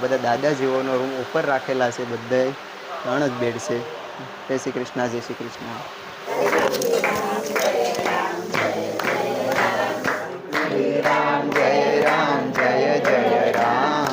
બધા દાદાજીઓનો રૂમ ઉપર રાખેલા છે બધાએ ત્રણ જ બેડ છે. જય શ્રી કૃષ્ણ, જય શ્રી કૃષ્ણ. જય રામ જય જય રામ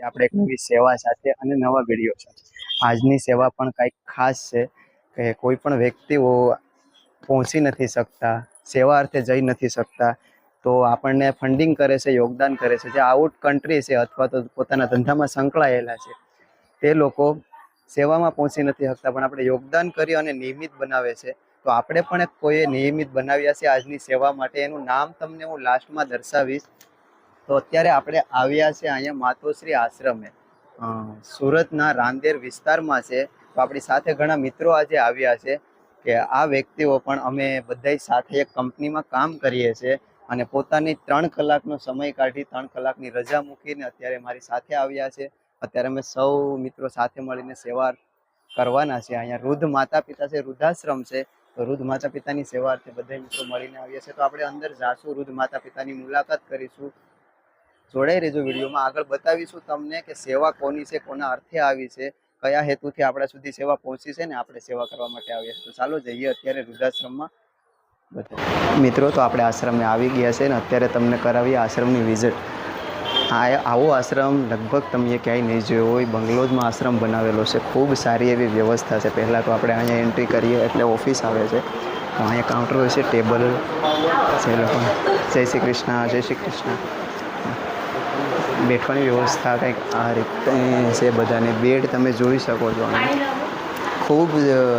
આપણે એક નવી સેવા સાથે અને નવા વીડિયો સાથે. આજની સેવા પણ કંઈક ખાસ છે. કે કોઈ પણ વ્યક્તિઓ પહોંચી નથી શકતા, સેવા અર્થે જઈ નથી શકતા, તો આપણને ફંડિંગ કરે છે, યોગદાન કરે છે, જે આઉટ કન્ટ્રી છે અથવા તો પોતાના ધંધામાં સંકળાયેલા છે, તે લોકો સેવામાં પહોંચી નથી શકતા, પણ આપણે યોગદાન કરી અને નિયમિત બનાવે છે, તો આપણે પણ કોઈએ નિયમિત બનાવ્યા છે આજની સેવા માટે, એનું નામ તમને હું લાસ્ટમાં દર્શાવીશ. તો અત્યારે આપણે આવ્યા છે અહીંયા માતોશ્રી આશ્રમે. સુરતના રાંદેર વિસ્તારમાં છે. તો આપણી સાથે ઘણા મિત્રો આજે આવ્યા છે કે આ વ્યક્તિઓ પણ અમે બધાય સાથે એક કંપનીમાં કામ કરીએ છીએ અને પોતાની ત્રણ કલાકનો સમય કાઢી ત્રણ કલાકની રજા મૂકીને અત્યારે મારી સાથે આવ્યા છે. અત્યારે અમે સૌ મિત્રો સાથે મળીને સેવા કરવાના છે. અહીંયા વૃદ્ધ માતા પિતા છે, વૃદ્ધાશ્રમ છે. તો વૃદ્ધ માતા પિતાની સેવા અર્થે બધા મિત્રો મળીને આવ્યા છે તો આપણે અંદર જાશું, વૃદ્ધ માતા પિતાની મુલાકાત કરીશું. જોડાઈ રહેજો વિડીયોમાં. આગળ બતાવીશું તમને કે સેવા કોની છે, કોના અર્થે આવી છે. કયા હેતુથી આપણા સુધી સેવા પહોંચી છે ને આપણે સેવા કરવા માટે આવીએ તો ચાલો જઈએ અત્યારે વૃદ્ધાશ્રમમાં. મિત્રો, તો આપણે આશ્રમે આવી ગયા છે ને અત્યારે તમને કરાવીએ આશ્રમની વિઝિટ આ આવો આશ્રમ લગભગ તમે ક્યાંય નહીં જોયો હોય, બંગલોજમાં આશ્રમ બનાવેલો છે. ખૂબ સારી એવી વ્યવસ્થા છે. પહેલાં તો આપણે અહીંયા એન્ટ્રી કરીએ એટલે ઓફિસ આવે છે. અહીંયા કાઉન્ટર હોય છે ટેબલ છે લોકો જય શ્રી કૃષ્ણ, જય શ્રી કૃષ્ણ. બેઠવાની વ્યવસ્થા કંઈક આ રીતે છે બધાને બેડ તમે જોઈ શકો છો. ખૂબ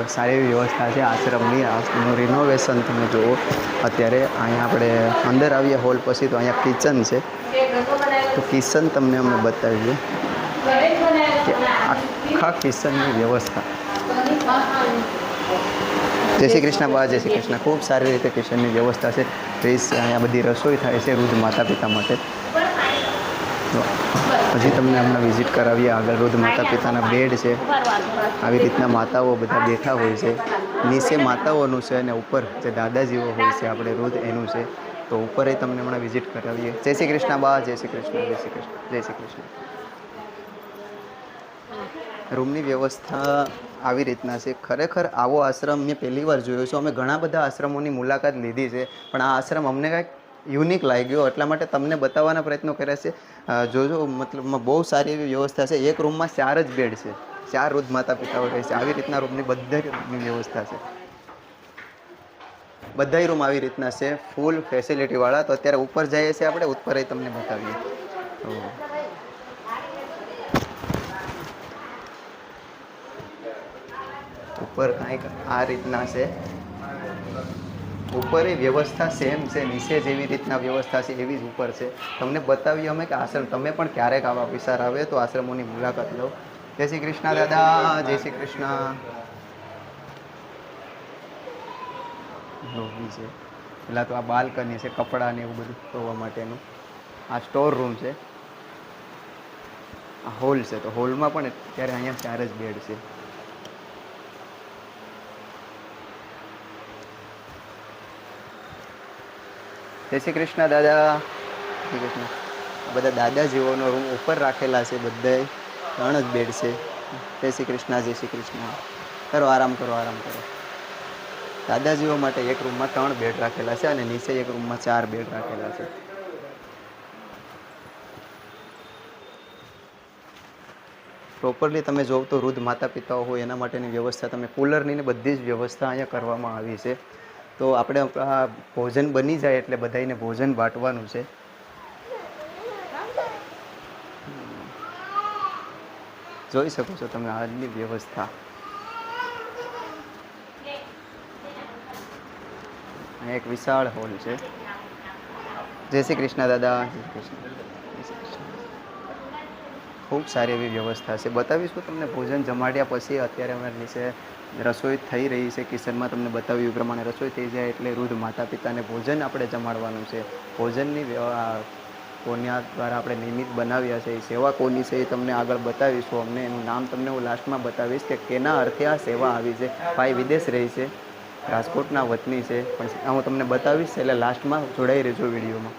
સારી એવી વ્યવસ્થા છે આશ્રમની, આશ્રમનું રિનોવેશન તમે જુઓ. અત્યારે અહીંયા આપણે અંદર આવીએ હોલ પછી તો અહીંયા કિચન છે. તો કિચન તમને અમે બતાવીએ. કે આખા કિચનની વ્યવસ્થા. જય શ્રી કૃષ્ણ બા, જય શ્રી કૃષ્ણ. ખૂબ સારી રીતે કિચનની વ્યવસ્થા છે. પ્લીઝ અહીંયા બધી રસોઈ થાય છે વૃદ્ધ માતા પિતા માટે. તો હજી તમને હમણાં વિઝિટ કરાવીએ. આગળ વૃદ્ધ માતા પિતાના બેડ છે. આવી રીતના માતાઓ બધા બેઠા હોય છે. નીચે માતાઓનું છે અને ઉપર જે દાદાજીઓ હોય છે, આપણે વૃદ્ધ એનું છે. તો ઉપર એ તમને હમણાં વિઝિટ કરાવીએ. જય શ્રી કૃષ્ણ બા, જય શ્રી કૃષ્ણ, જય શ્રી કૃષ્ણ, જય શ્રી કૃષ્ણ. રૂમની વ્યવસ્થા આવી રીતના છે. ખરેખર આવો આશ્રમ મેં પહેલી વાર જોયો છે. અમે ઘણા બધા આશ્રમોની મુલાકાત લીધી છે. પણ આ આશ્રમ અમને કાંઈક યુનિક લાગ્યો. એટલા માટે તમને બતાવવાના પ્રયત્નો કર્યા છે. જોજો મતલબમાં બહુ સારી એવી વ્યવસ્થા છે. એક રૂમમાં ચાર જ બેડ છે. ચાર વૃદ્ધ માતા પિતાઓ રહે છે. આવી રીતના રૂમની બધી વ્યવસ્થા છે. બધાય રૂમ આવી રીતના છે. ફૂલ ફેસિલિટીવાળા તો અત્યારે ઉપર જઈએ છીએ આપણે, ઉપર તમને બતાવીએ. તો ઉપર કાંઈક આ રીતના છે. ઉપર એ વ્યવસ્થા સેમ છે, નીચે જેવી રીતના વ્યવસ્થા છે, એવી જ ઉપર છે. તમને બતાવીએ અમે કે આશ્રમ, તમે પણ ક્યારેક આવા વિચાર આવે તો આશ્રમોની મુલાકાત લો. જય શ્રી કૃષ્ણ દાદા, જય શ્રી કૃષ્ણ. લોબી છે. પેલા તો આ બાલ્કની છે, કપડાં ને એવું બધું ધોવા માટેનું. આ સ્ટોર રૂમ છે. આ હોલ છે, તો હોલમાં પણ અત્યારે અહીંયા ચાર જ બેડ છે. જય શ્રી કૃષ્ણ દાદા. શ્રી કૃષ્ણ. બધા બધા દાદાજીઓનો રૂમ ઉપર રાખેલા છે બધાય. ત્રણ જ બેડ છે. જય શ્રી કૃષ્ણ, જય શ્રી કૃષ્ણ. કરો, આરામ કરો આરામ કરો. દાદાજીઓ માટે એક રૂમમાં ત્રણ બેડ રાખેલા છે અને નીચે એક રૂમમાં ચાર બેડ રાખેલા છે. પ્રોપરલી તમે જોવ તો વૃદ્ધ માતા પિતાઓ હોય એના માટેની વ્યવસ્થા તમે કુલરની ને બધી જ વ્યવસ્થા અહીંયા કરવામાં આવી છે. તો આપણે ભોજન બની જાય એટલે બધાને ભોજન વાટવાનું છે. જોઈ શકો છો તમે આજની વ્યવસ્થા. એક વિશાળ હોલ છે. જય શ્રી કૃષ્ણ દાદા. ખૂબ સારી એવી વ્યવસ્થા છે. બતાવીશું તમને ભોજન જમાડ્યા પછી અત્યારે અમારી નીચે રસોઈ થઈ રહી છે. કિચનમાં તમને બતાવ્યું એ પ્રમાણે રસોઈ થઈ જાય એટલે વૃદ્ધ માતા પિતાને ભોજન આપણે જમાડવાનું છે. ભોજનની કોન્યા દ્વારા આપણે નિયમિત બનાવ્યા છે. એ સેવા કોની છે એ તમને આગળ બતાવીશું. અમને એનું નામ તમને હું લાસ્ટમાં બતાવીશ કે કેના અર્થે આ સેવા આવી છે. ભાઈ વિદેશ રહી છે. રાજકોટના વતની છે. પણ હું તમને બતાવીશ એટલે લાસ્ટમાં જોડાઈ રહેજો વિડીયોમાં.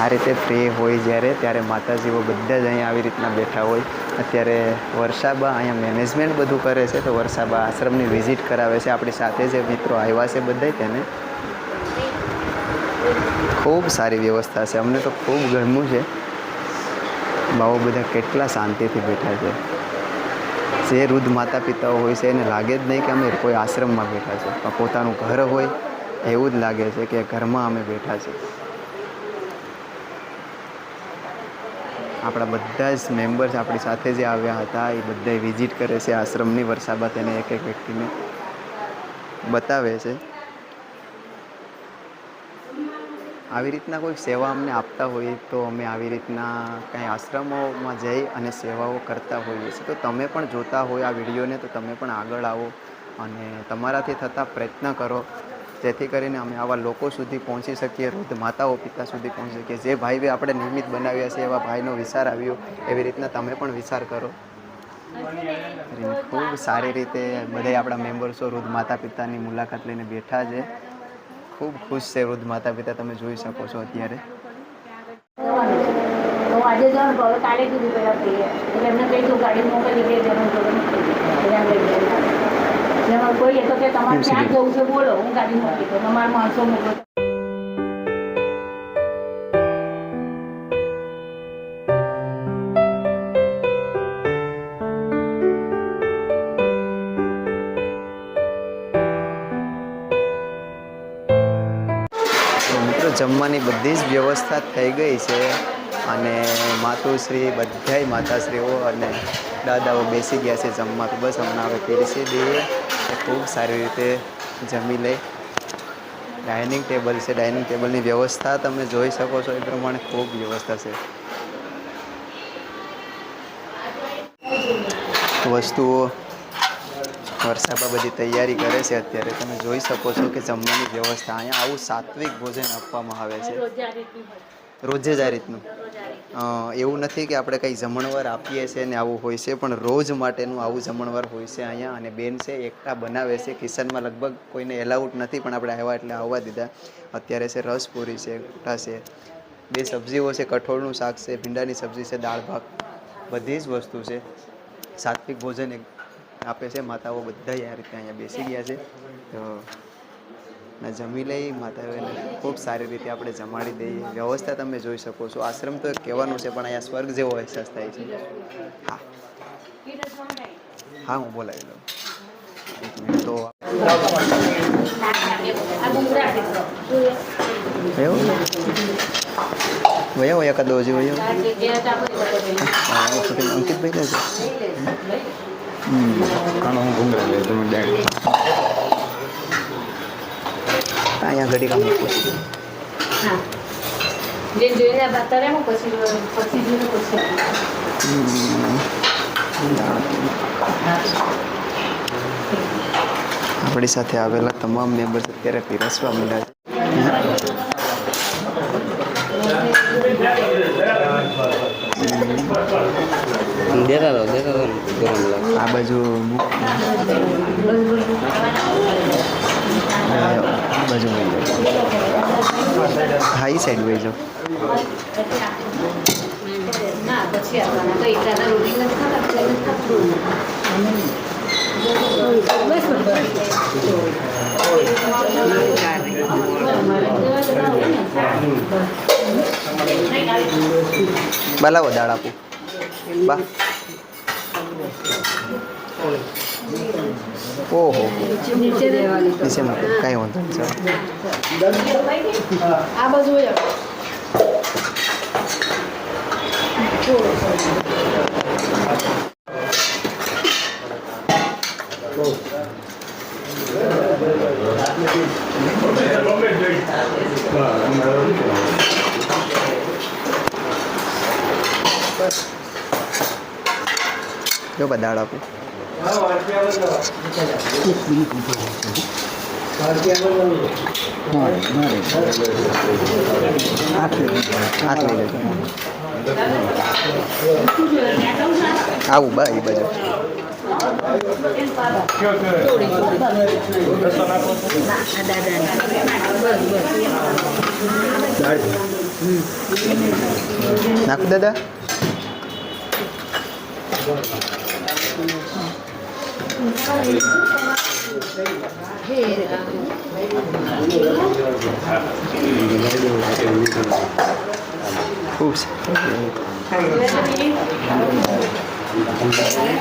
આ રીતે ફ્રી હોય જ્યારે, ત્યારે માતાજીઓ બધા જ અહીંયા આવી રીતના બેઠા હોય. અત્યારે વર્ષાબા અહીંયા મેનેજમેન્ટ બધું કરે છે તો વર્ષાબા આશ્રમની વિઝિટ કરાવે છે. આપણી સાથે જે મિત્રો આવ્યા છે બધાય તેને. ખૂબ સારી વ્યવસ્થા છે. અમને તો ખૂબ ગમ્યું છે. બાવો બધા કેટલા શાંતિથી બેઠા છે. જે વૃદ્ધ માતા પિતાઓ હોય છે એને લાગે જ નહીં કે અમે કોઈ આશ્રમમાં બેઠા છે. પોતાનું ઘર હોય એવું જ લાગે છે કે ઘરમાં અમે બેઠા છે. આપણા બધા જ મેમ્બર્સ આપણી સાથે જે આવ્યા હતા, એ બધા વિઝિટ કરે છે આશ્રમની વરસાબા તેને એક એક વ્યક્તિને બતાવે છે. આવી રીતના કોઈ સેવા અમને આપતા હોઈએ તો અમે આવી રીતના કંઈ આશ્રમોમાં જઈ અને સેવાઓ કરતા હોઈએ છીએ. તો તમે પણ જોતા હોય આ વિડીયોને, તો તમે પણ આગળ આવો અને તમારાથી થતા પ્રયત્ન કરો. જેથી કરીને અમે આવા લોકો સુધી પહોંચી શકીએ વૃદ્ધ માતાઓ પિતા સુધી પહોંચી શકીએ. જે ભાઈ આપણે નિયમિત બનાવ્યા છે એવા ભાઈનો વિચાર આવ્યો એવી રીતના તમે પણ વિચાર કરો. ખૂબ સારી રીતે બધા આપણા મેમ્બર્સો વૃદ્ધ માતા પિતાની મુલાકાત લઈને બેઠા છે. ખૂબ ખુશ છે વૃદ્ધ માતા પિતા તમે જોઈ શકો છો અત્યારે. આજે જવાનું કાલે કીધું પહેલાં એટલે એમને કહી દઉં ગાડી મોકલી દે જવાનું એમ લઈ જાય એટલે મને કોઈએ તો કે તમારે ક્યાં જવું છે બોલો હું ગાડી મોકલી દઉં તમારા માણસો મોકલો જમવાની બધી જ વ્યવસ્થા થઈ ગઈ છે અને માતુશ્રી બધાય માતાશ્રીઓ અને દાદાઓ બેસી ગયા છે જમવા. તો બસ હમણાં હવે પીરસી દઈએ. તો ખૂબ સારી રીતે જમી લે ડાઇનિંગ ટેબલ છે ડાઇનિંગ ટેબલની વ્યવસ્થા તમે જોઈ શકો છો એ પ્રમાણે ખૂબ વ્યવસ્થા છે. વસ્તુઓ વરસાદમાં બધી તૈયારી કરે છે અત્યારે તમે જોઈ શકો છો કે જમવાની વ્યવસ્થા અહીંયા આવું સાત્વિક ભોજન આપવામાં આવે છે. રોજ જ આ રીતનું. એવું નથી કે આપણે કંઈ જમણવાર આપીએ છીએ ને આવું હોય છે, પણ રોજ માટેનું આવું જમણવાર હોય છે અહીંયા અને બેન છે એકટા બનાવે છે. કિચનમાં લગભગ કોઈને એલાઉટ નથી, પણ આપણે આવ્યા એટલે આવવા દીધા. અત્યારે છે રસપુરી છે, ગોટા છે, બે સબ્જીઓ છે, કઠોળનું શાક છે, ભીંડાની સબ્જી છે, દાળ ભાત, બધી જ વસ્તુ છે. સાત્વિક ભોજન એક આપે છે, માતાઓ બધા આ રીતે અહીંયા બેસી ગયા છે. તો ને જમી લઈ, માતાઓને ખૂબ સારી રીતે આપણે જમાડી દઈએ. વ્યવસ્થા તમે જોઈ શકો છો. આશ્રમ તો કહેવાનું છે, પણ અહીંયા સ્વર્ગ જેવો અહેસાસ થાય છે. હા. હા, હું બોલાવી લઉં. એક મિનિટ, તો કેટલો? વયો વયો હજી વયો? અંકિતભાઈ લેજો હમ. હું ઘૂંઘરા અહીંયા ઘડી કામ મૂકું છું. આપણી સાથે આવેલા તમામ મેમ્બર્સ અત્યારે પીરસવા મળ્યા છે. દેતા રહો દેતા રહો ગરમ લાગે. આ બાજુ બાજુ વહી જાઓ હા એ સાઈડ વહી જાઓ ના પછી આવવાના તો એકલા રોટી નથી ખાતા પછી નથી ખાતું બલાવો દાળ આપું બા ઓહો. નીચે નીચે મૂકો કાંઈ વાંધો નહીં આ બાજુ જો બધા આપું. આવું બા એ બાજુ. નાખું દાદા? ખૂબ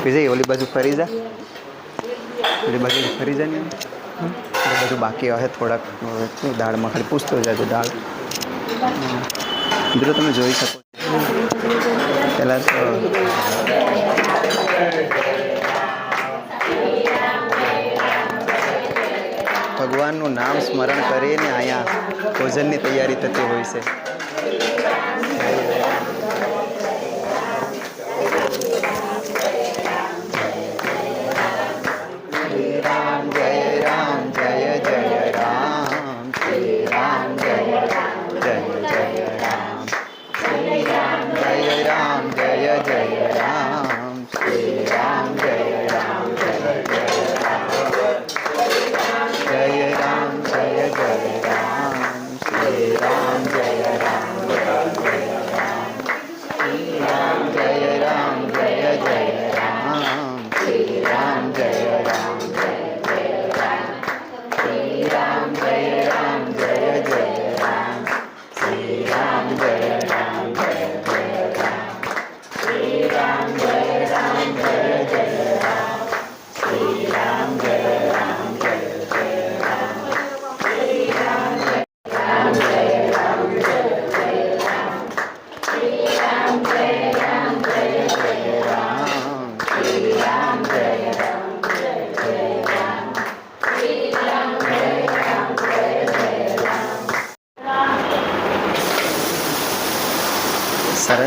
વિજય ઓલી બાજુ ફરી જા. ઓલી બાજુ ફરી જા ને. બધું બાકી હશે થોડાક. દાળમાં ખાલી પૂછતો જાજો દાળ. મિત્રો, તમે જોઈ શકો છો. પહેલાં તો ભગવાનનું નામ સ્મરણ કરીને અહીંયા ભોજનની તૈયારી થતી હોય છે.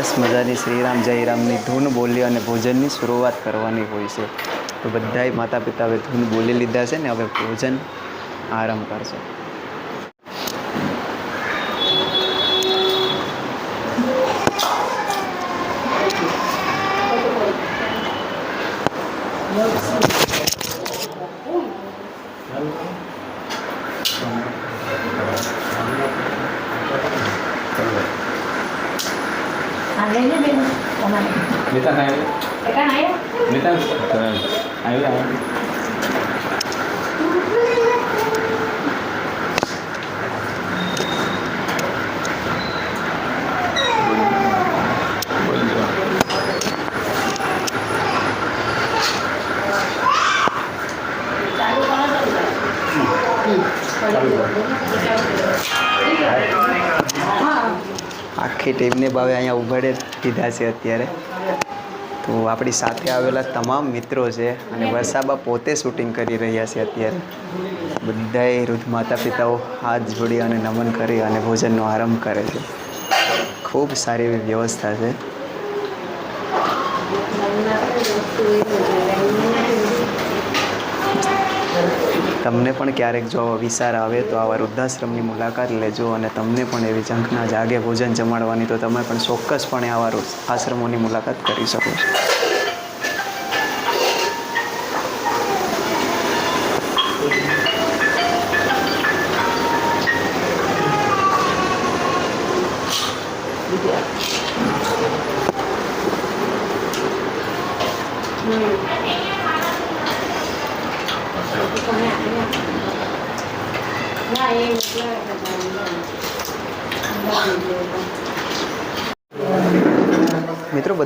સરસ મજાની શ્રીરામ, જયરામની ધૂન બોલી અને ભોજનની શરૂઆત કરવાની હોય છે. તો બધાય માતા પિતા હવે ધૂન બોલી લીધા છે ને હવે ભોજન આરંભ કરશે હા લઈને બેન તમારે Nita na yun. એકા આયા Nita. Ayun lang. ચાલુ કરો હા ટીમને ભાવે અહીંયા ઉઘાડે કીધા છે અત્યારે. તો આપણી સાથે આવેલા તમામ મિત્રો છે અને વરસાબા પોતે શૂટિંગ કરી રહ્યા છે અત્યારે. બધાએ વૃદ્ધ માતા પિતાઓ હાથ જોડી અને નમન કરી અને ભોજનનો આરંભ કરે છે. ખૂબ સારી એવી વ્યવસ્થા છે. તમને પણ ક્યારેક જો વિચાર આવે તો આવા વૃદ્ધાશ્રમની મુલાકાત લેજો અને તમને પણ એવી ઝંખના જાગે ભોજન જમાડવાની તો તમે પણ ચોક્કસપણે આવા આશ્રમોની મુલાકાત કરી શકો છો.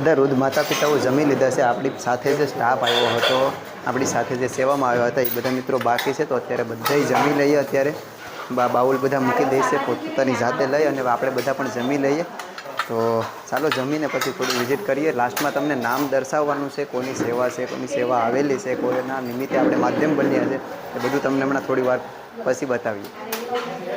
બધા વૃદ્ધ માતા પિતાઓ જમી લીધા છે. આપણી સાથે જે સ્ટાફ આવ્યો હતો, આપણી સાથે જે સેવામાં આવ્યા હતા, એ બધા મિત્રો બાકી છે. તો અત્યારે બધાય જમી લઈએ અત્યારે. બા, બાઉલ બધા મૂકી દઈશે પોતાની જાતે લઈ અને આપણે બધા પણ જમી લઈએ. તો ચાલો જમીને પછી થોડી વિઝિટ કરીએ. લાસ્ટમાં તમને નામ દર્શાવવાનું છે, કોની સેવા છે, કોની સેવા આવેલી છે કોઈના નિમિત્તે આપણે માધ્યમ બન્યા છે, એ બધું તમને હમણાં થોડી વાર પછી બતાવીએ.